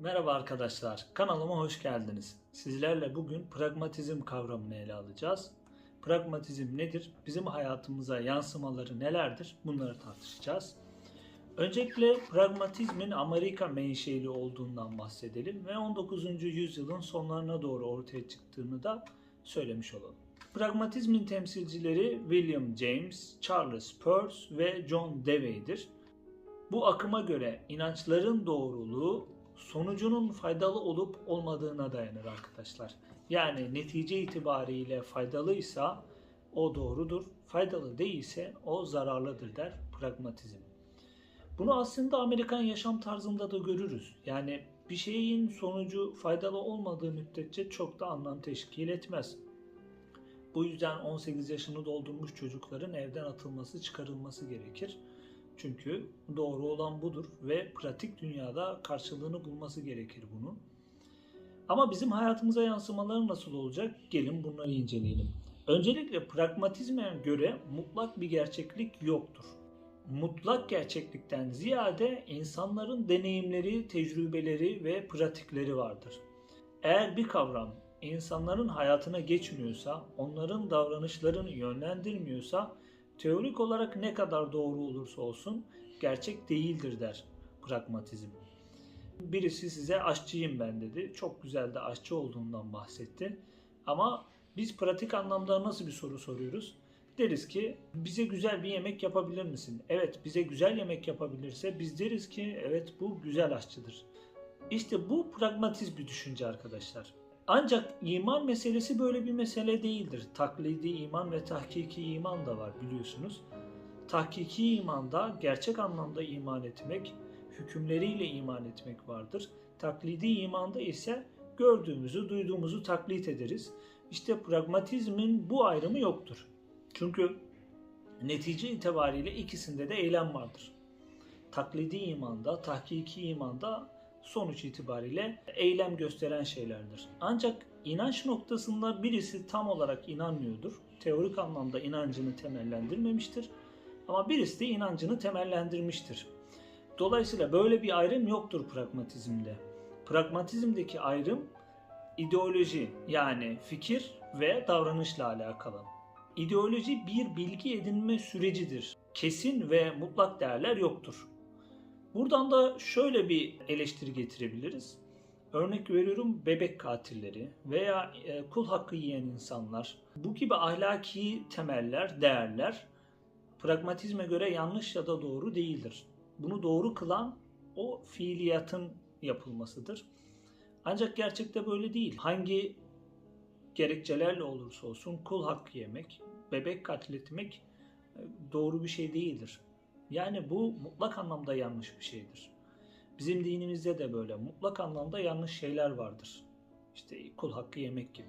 Merhaba arkadaşlar, kanalıma hoş geldiniz. Sizlerle bugün pragmatizm kavramını ele alacağız. Pragmatizm nedir? Bizim hayatımıza yansımaları nelerdir? Bunları tartışacağız. Öncelikle pragmatizmin Amerika menşeli olduğundan bahsedelim ve 19. yüzyılın sonlarına doğru ortaya çıktığını da söylemiş olalım. Pragmatizmin temsilcileri William James, Charles Peirce ve John Dewey'dir. Bu akıma göre inançların doğruluğu sonucunun faydalı olup olmadığına dayanır arkadaşlar. Yani netice itibariyle faydalıysa o doğrudur, faydalı değilse o zararlıdır der pragmatizm. Bunu aslında Amerikan yaşam tarzında da görürüz. Yani bir şeyin sonucu faydalı olmadığı müddetçe çok da anlam teşkil etmez. Bu yüzden 18 yaşını doldurmuş çocukların evden atılması, çıkarılması gerekir. Çünkü doğru olan budur ve pratik dünyada karşılığını bulması gerekir bunun. Ama bizim hayatımıza yansımaları nasıl olacak? Gelin bunları inceleyelim. Öncelikle pragmatizme göre mutlak bir gerçeklik yoktur. Mutlak gerçeklikten ziyade insanların deneyimleri, tecrübeleri ve pratikleri vardır. Eğer bir kavram insanların hayatına geçmiyorsa, onların davranışlarını yönlendirmiyorsa teorik olarak ne kadar doğru olursa olsun gerçek değildir der pragmatizm. Birisi size aşçıyım ben dedi. Çok güzel de aşçı olduğundan bahsetti. Ama biz pratik anlamda nasıl bir soru soruyoruz? Deriz ki bize güzel bir yemek yapabilir misin? Evet bize güzel yemek yapabilirse biz deriz ki evet bu güzel aşçıdır. İşte bu pragmatist bir düşünce arkadaşlar. Ancak iman meselesi böyle bir mesele değildir. Taklidi iman ve tahkiki iman da var biliyorsunuz. Tahkiki imanda gerçek anlamda iman etmek, hükümleriyle iman etmek vardır. Taklidi imanda ise gördüğümüzü, duyduğumuzu taklit ederiz. İşte pragmatizmin bu ayrımı yoktur. Çünkü netice itibariyle ikisinde de eylem vardır. Taklidi imanda, tahkiki imanda sonuç itibariyle eylem gösteren şeylerdir. Ancak inanç noktasında birisi tam olarak inanmıyordur. Teorik anlamda inancını temellendirmemiştir. Ama birisi de inancını temellendirmiştir. Dolayısıyla böyle bir ayrım yoktur pragmatizmde. Pragmatizmdeki ayrım ideoloji yani fikir ve davranışla alakalı. İdeoloji bir bilgi edinme sürecidir. Kesin ve mutlak değerler yoktur. Buradan da şöyle bir eleştiri getirebiliriz. Örnek veriyorum bebek katilleri veya e, kul hakkı yiyen insanlar. Bu gibi ahlaki temeller, değerler pragmatizme göre yanlış ya da doğru değildir. Bunu doğru kılan o fiiliyatın yapılmasıdır. Ancak gerçekte böyle değil. Hangi gerekçelerle olursa olsun kul hakkı yemek, bebek katletmek e, doğru bir şey değildir. Yani bu mutlak anlamda yanlış bir şeydir. Bizim dinimizde de böyle mutlak anlamda yanlış şeyler vardır. İşte kul hakkı yemek gibi.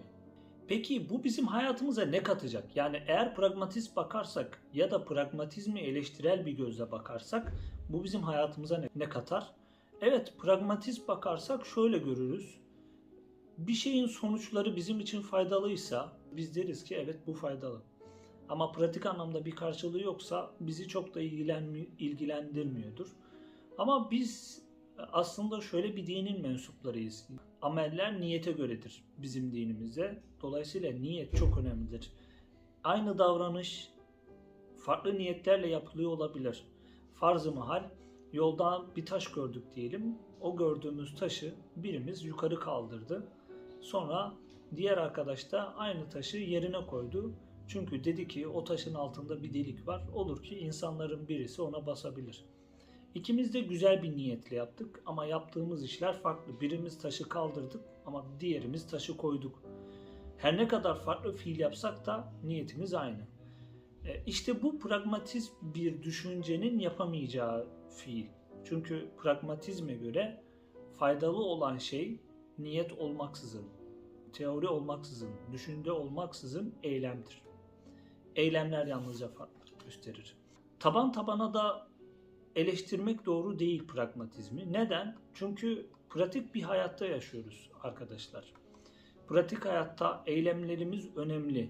Peki bu bizim hayatımıza ne katacak? Yani eğer pragmatist bakarsak ya da pragmatizmi eleştirel bir gözle bakarsak bu bizim hayatımıza ne katar? Evet pragmatist bakarsak şöyle görürüz. Bir şeyin sonuçları bizim için faydalıysa biz deriz ki evet bu faydalı. Ama pratik anlamda bir karşılığı yoksa bizi çok da ilgilendirmiyordur. Ama biz aslında şöyle bir dinin mensuplarıyız. Ameller niyete göredir bizim dinimizde. Dolayısıyla niyet çok önemlidir. Aynı davranış farklı niyetlerle yapılıyor olabilir. Farz-ı mahal yolda bir taş gördük diyelim. O gördüğümüz taşı birimiz yukarı kaldırdı. Sonra diğer arkadaş da aynı taşı yerine koydu çünkü dedi ki o taşın altında bir delik var. Olur ki insanların birisi ona basabilir. İkimiz de güzel bir niyetle yaptık ama yaptığımız işler farklı. Birimiz taşı kaldırdık ama diğerimiz taşı koyduk. Her ne kadar farklı fiil yapsak da niyetimiz aynı. E, işte bu pragmatist bir düşüncenin yapamayacağı fiil. Çünkü pragmatizme göre faydalı olan şey niyet olmaksızın, teori olmaksızın, düşünce olmaksızın eylemdir eylemler yalnızca farklılık gösterir. Taban tabana da eleştirmek doğru değil pragmatizmi. Neden? Çünkü pratik bir hayatta yaşıyoruz arkadaşlar. Pratik hayatta eylemlerimiz önemli.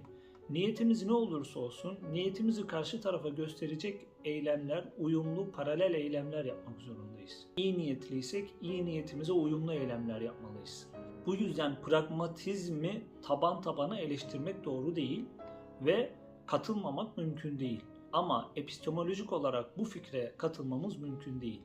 Niyetimiz ne olursa olsun niyetimizi karşı tarafa gösterecek eylemler, uyumlu paralel eylemler yapmak zorundayız. İyi niyetliysek iyi niyetimize uyumlu eylemler yapmalıyız. Bu yüzden pragmatizmi taban tabana eleştirmek doğru değil ve katılmamak mümkün değil. Ama epistemolojik olarak bu fikre katılmamız mümkün değil.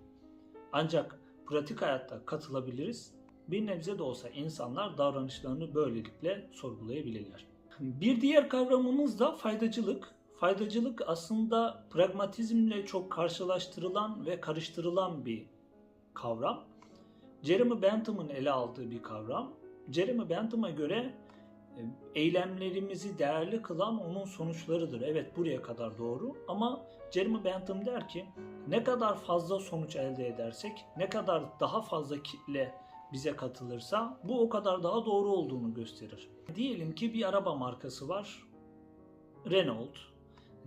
Ancak pratik hayatta katılabiliriz. Bir nebze de olsa insanlar davranışlarını böylelikle sorgulayabilirler. Bir diğer kavramımız da faydacılık. Faydacılık aslında pragmatizmle çok karşılaştırılan ve karıştırılan bir kavram. Jeremy Bentham'ın ele aldığı bir kavram. Jeremy Bentham'a göre eylemlerimizi değerli kılan onun sonuçlarıdır. Evet buraya kadar doğru ama Jeremy Bentham der ki ne kadar fazla sonuç elde edersek, ne kadar daha fazla kitle bize katılırsa bu o kadar daha doğru olduğunu gösterir. Diyelim ki bir araba markası var. Renault.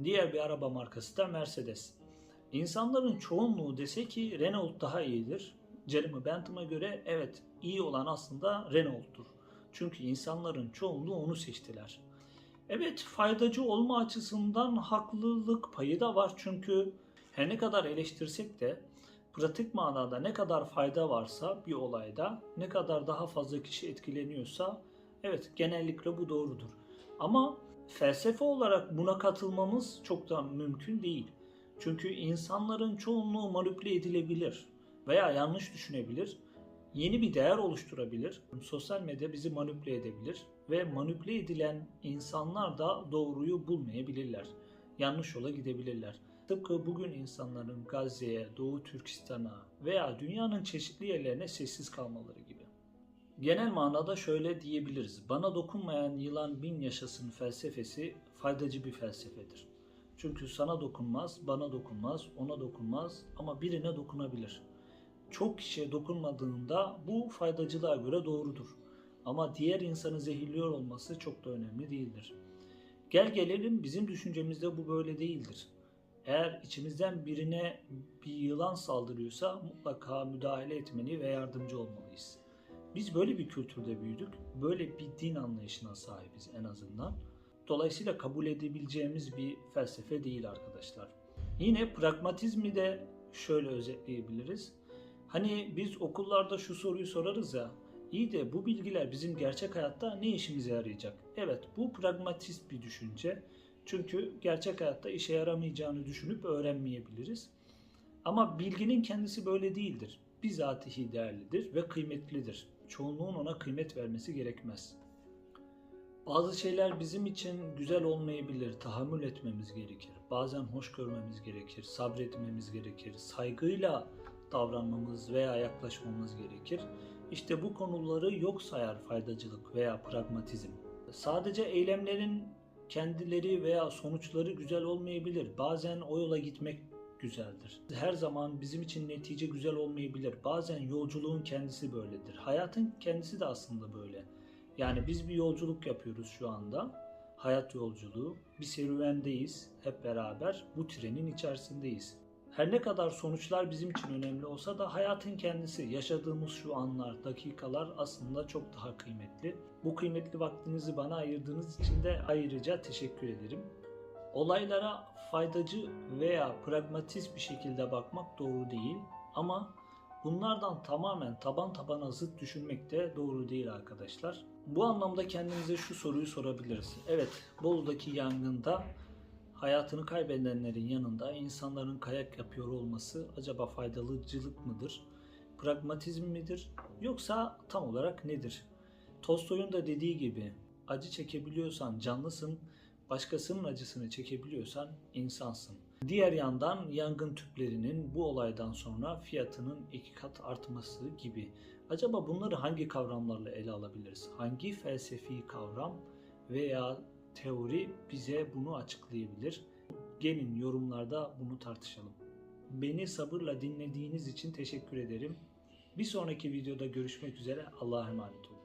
Diğer bir araba markası da Mercedes. İnsanların çoğunluğu dese ki Renault daha iyidir. Jeremy Bentham'a göre evet iyi olan aslında Renault'tur. Çünkü insanların çoğunluğu onu seçtiler. Evet faydacı olma açısından haklılık payı da var çünkü her ne kadar eleştirsek de pratik manada ne kadar fayda varsa bir olayda ne kadar daha fazla kişi etkileniyorsa evet genellikle bu doğrudur. Ama felsefe olarak buna katılmamız çok da mümkün değil. Çünkü insanların çoğunluğu manipüle edilebilir veya yanlış düşünebilir. Yeni bir değer oluşturabilir. Sosyal medya bizi manipüle edebilir ve manipüle edilen insanlar da doğruyu bulmayabilirler. Yanlış yola gidebilirler. Tıpkı bugün insanların Gazze'ye, Doğu Türkistan'a veya dünyanın çeşitli yerlerine sessiz kalmaları gibi. Genel manada şöyle diyebiliriz. Bana dokunmayan yılan bin yaşasın felsefesi faydacı bir felsefedir. Çünkü sana dokunmaz, bana dokunmaz, ona dokunmaz ama birine dokunabilir. Çok kişiye dokunmadığında bu faydacılığa göre doğrudur. Ama diğer insanı zehirliyor olması çok da önemli değildir. Gel gelelim bizim düşüncemizde bu böyle değildir. Eğer içimizden birine bir yılan saldırıyorsa mutlaka müdahale etmeli ve yardımcı olmalıyız. Biz böyle bir kültürde büyüdük, böyle bir din anlayışına sahibiz en azından. Dolayısıyla kabul edebileceğimiz bir felsefe değil arkadaşlar. Yine pragmatizmi de şöyle özetleyebiliriz. Hani biz okullarda şu soruyu sorarız ya, iyi de bu bilgiler bizim gerçek hayatta ne işimize yarayacak? Evet bu pragmatist bir düşünce. Çünkü gerçek hayatta işe yaramayacağını düşünüp öğrenmeyebiliriz. Ama bilginin kendisi böyle değildir. Bizatihi değerlidir ve kıymetlidir. Çoğunluğun ona kıymet vermesi gerekmez. Bazı şeyler bizim için güzel olmayabilir, tahammül etmemiz gerekir. Bazen hoş görmemiz gerekir, sabretmemiz gerekir, saygıyla davranmamız veya yaklaşmamız gerekir. İşte bu konuları yok sayar faydacılık veya pragmatizm. Sadece eylemlerin kendileri veya sonuçları güzel olmayabilir. Bazen o yola gitmek güzeldir. Her zaman bizim için netice güzel olmayabilir. Bazen yolculuğun kendisi böyledir. Hayatın kendisi de aslında böyle. Yani biz bir yolculuk yapıyoruz şu anda. Hayat yolculuğu. Bir serüvendeyiz hep beraber. Bu trenin içerisindeyiz. Her ne kadar sonuçlar bizim için önemli olsa da hayatın kendisi, yaşadığımız şu anlar, dakikalar aslında çok daha kıymetli. Bu kıymetli vaktinizi bana ayırdığınız için de ayrıca teşekkür ederim. Olaylara faydacı veya pragmatist bir şekilde bakmak doğru değil ama bunlardan tamamen taban tabana zıt düşünmek de doğru değil arkadaşlar. Bu anlamda kendimize şu soruyu sorabiliriz. Evet, Bolu'daki yangında hayatını kaybedenlerin yanında insanların kayak yapıyor olması acaba faydalıcılık mıdır? Pragmatizm midir? Yoksa tam olarak nedir? Tolstoy'un da dediği gibi acı çekebiliyorsan canlısın, başkasının acısını çekebiliyorsan insansın. Diğer yandan yangın tüplerinin bu olaydan sonra fiyatının iki kat artması gibi. Acaba bunları hangi kavramlarla ele alabiliriz? Hangi felsefi kavram veya teori bize bunu açıklayabilir? Gelin yorumlarda bunu tartışalım. Beni sabırla dinlediğiniz için teşekkür ederim. Bir sonraki videoda görüşmek üzere. Allah'a emanet olun.